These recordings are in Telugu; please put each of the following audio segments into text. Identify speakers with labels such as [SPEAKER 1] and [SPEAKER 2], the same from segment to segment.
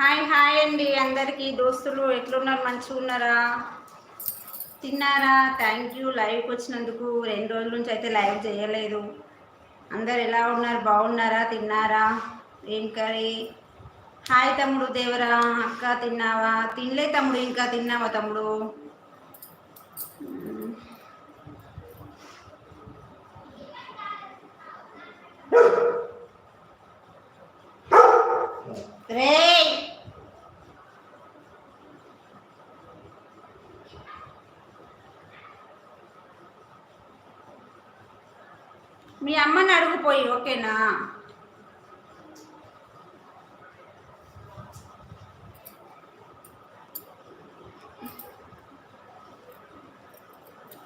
[SPEAKER 1] హాయ్ హాయ్ అండి. అందరికీ దోస్తులు ఎట్లున్నారు? మంచిగా ఉన్నారా? తిన్నారా? Thank you. లైవ్కి వచ్చినందుకు రెండు రోజుల నుంచి అయితే లైవ్ చేయలేదు. అందరు ఎలా ఉన్నారు? బాగున్నారా? తిన్నారా? ఏం కర్రీ? హాయ్ తమ్ముడు దేవరా. అక్క తిన్నావా? తినలే తమ్ముడు ఇంకా తిన్నావా తమ్ముడు? రే! మీ అమ్మని అడుగుపోయి ఓకేనా?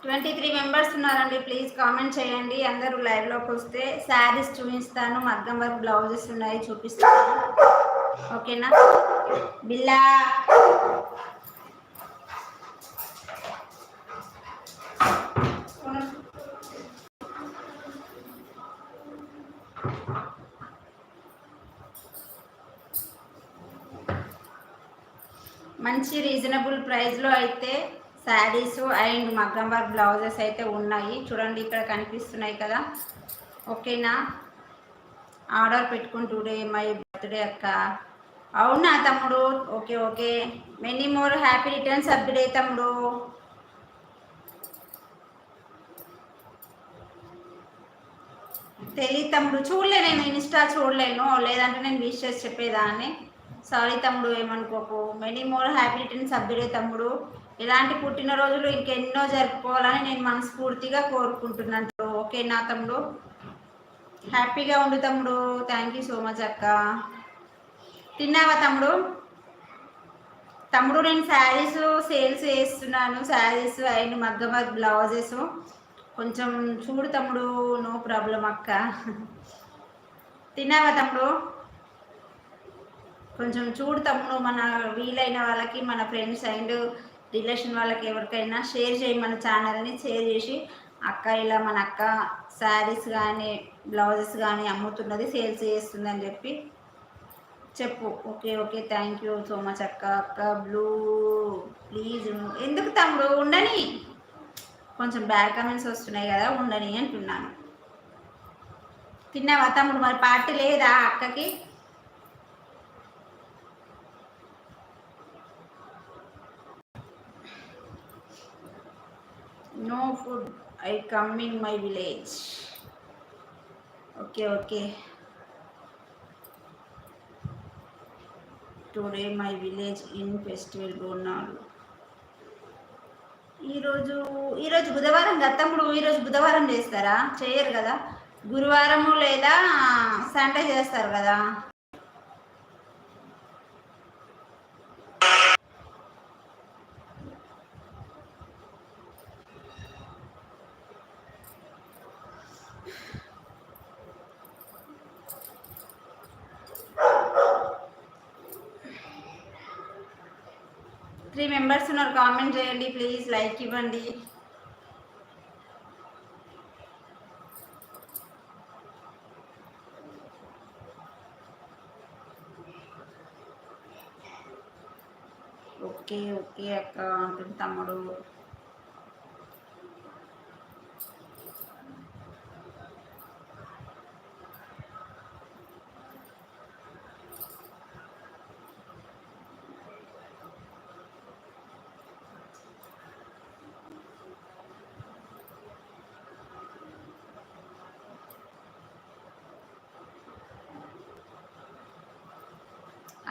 [SPEAKER 1] ట్వంటీ త్రీ మెంబర్స్ ఉన్నారండి ప్లీజ్ కామెంట్ చేయండి. అందరూ లైవ్లోకి వస్తే శారీస్ చూపిస్తాను మగ్గం వర్క్ బ్లౌజెస్ ఉన్నాయి చూపిస్తాను. ఓకేనా? బిల్లా. మంచి రీజనబుల్ ప్రైస్లో అయితే శారీస్ అండ్ మగ్గం వర్క్ బ్లౌజెస్ అయితే ఉన్నాయి. చూడండి ఇక్కడ కనిపిస్తున్నాయి కదా. ఓకేనా? ఆర్డర్ పెట్టుకుంటుండే మై బర్త్డే అక్క. అవునా తమ్ముడు? Okay okay. Many more happy returns అప్డే తమ్ముడు. తెలియదు తమ్ముడు. చూడలే నేను ఇన్స్టా చూడలేను. లేదంటే నేను విష్ చేసి చెప్పేదాన్ని. సారీ తమ్ముడు ఏమనుకోకు. మెనీ మోర్ హ్యాపీ రిటర్న్ సభ్యుడే తమ్ముడు. ఇలాంటి పుట్టినరోజులు ఇంకెన్నో జరుపుకోవాలని నేను మనస్ఫూర్తిగా కోరుకుంటున్నాను ఓకే నా తమ్ముడు? హ్యాపీగా ఉండు తమ్ముడు. థ్యాంక్ యూ సో మచ్ అక్క. తిన్నావా తమ్ముడు? తమ్ముడు నేను శారీస్ సేల్స్ చేస్తున్నాను. శారీస్ అండ్ మగ్గ మగ్గ బ్లౌజెస్. కొంచెం చూడు తమ్ముడు. నో ప్రాబ్లం అక్క. తిన్నావా తమ్ముడు? కొంచెం చూడు తమ్ముడు మన వీలైన వాళ్ళకి మన ఫ్రెండ్స్ అండ్ రిలేషన్ వాళ్ళకి ఎవరికైనా షేర్ చేయి మన ఛానల్ని షేర్ చేసి అక్క ఇలా మన అక్క శారీస్ కానీ బ్లౌజెస్ కానీ అమ్ముతున్నది సేల్స్ చేస్తుందని చెప్పి చెప్పు. Okay okay thank you so much అక్క. అక్క బ్లూ ప్లీజ్ ఎందుకు తమ్ముడు? ఉండని. కొంచెం బ్యాడ్ కమెంట్స్ వస్తున్నాయి కదా ఉండని అంటున్నాను. తిన్నావా తమ్ముడు? మరి పార్టీ లేదా అక్కకి? No food I come in my village okay okay today my village in festival Bonalu ఈరోజు ఈరోజు బుధవారం గతమ్ముడు ఈరోజు బుధవారం చేస్తారా? చేయరు కదా? గురువారము లేదా సండే చేస్తారు కదా? త్రీ కామెంట్ చేయండి ప్లీజ్ లైక్ ఇవ్వండి. ఓకే ఓకే అక్క అంటుంది తమ్ముడు.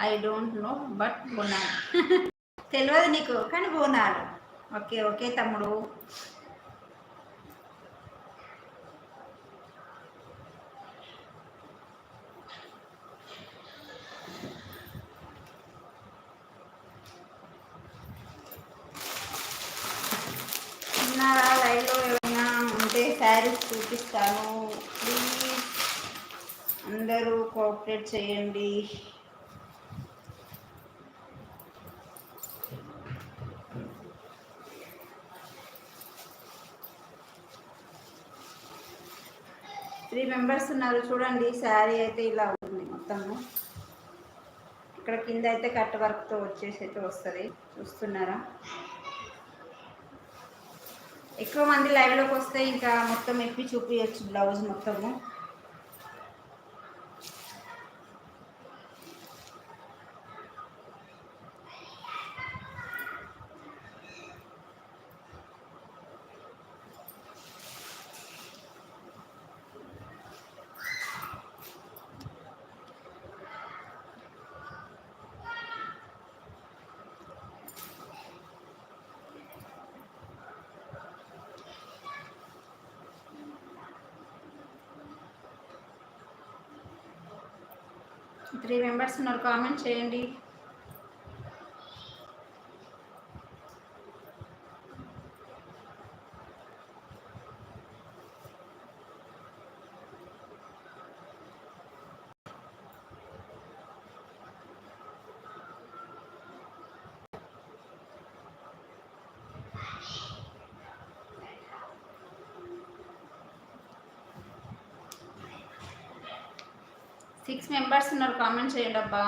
[SPEAKER 1] I don't know but Bonalu తెలియదు నీకు కానీ బోనాలు ఓకే ఓకే తమ్ముడు. ఉన్నారా లైవ్లో ఏమైనా? ఉంటే శారీస్ చూపిస్తాను. ప్లీజ్. అందరూ కోఆపరేట్ చేయండి. త్రీ మెంబర్స్ ఉన్నారు చూడండి శారీ అయితే ఇలా ఉంది మొత్తము. ఇక్కడ కింద అయితే కట్ వర్క్తో వచ్చేసి అయితే వస్తుంది చూస్తున్నారా? ఎక్కువ మంది లైవ్లోకి వస్తే ఇంకా మొత్తం ఎప్పి చూపించచ్చు బ్లౌజ్ మొత్తము. త్రీ మెంబర్స్ ఉన్నారు కామెంట్ చేయండి. సిక్స్ మెంబర్స్ ఉన్నారు కామెంట్ చేయండి అబ్బా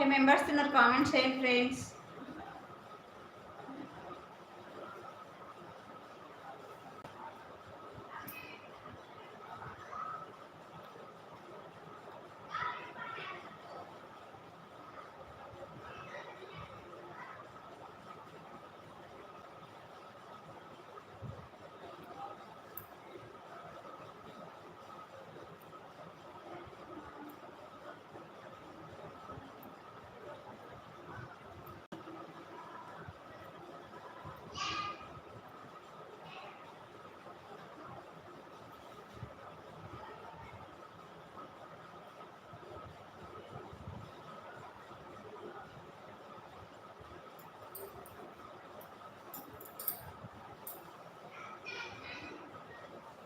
[SPEAKER 1] ఫైవ్ మెంబర్స్ ఉన్నారు కామెంట్ చేయండి ఫ్రెండ్స్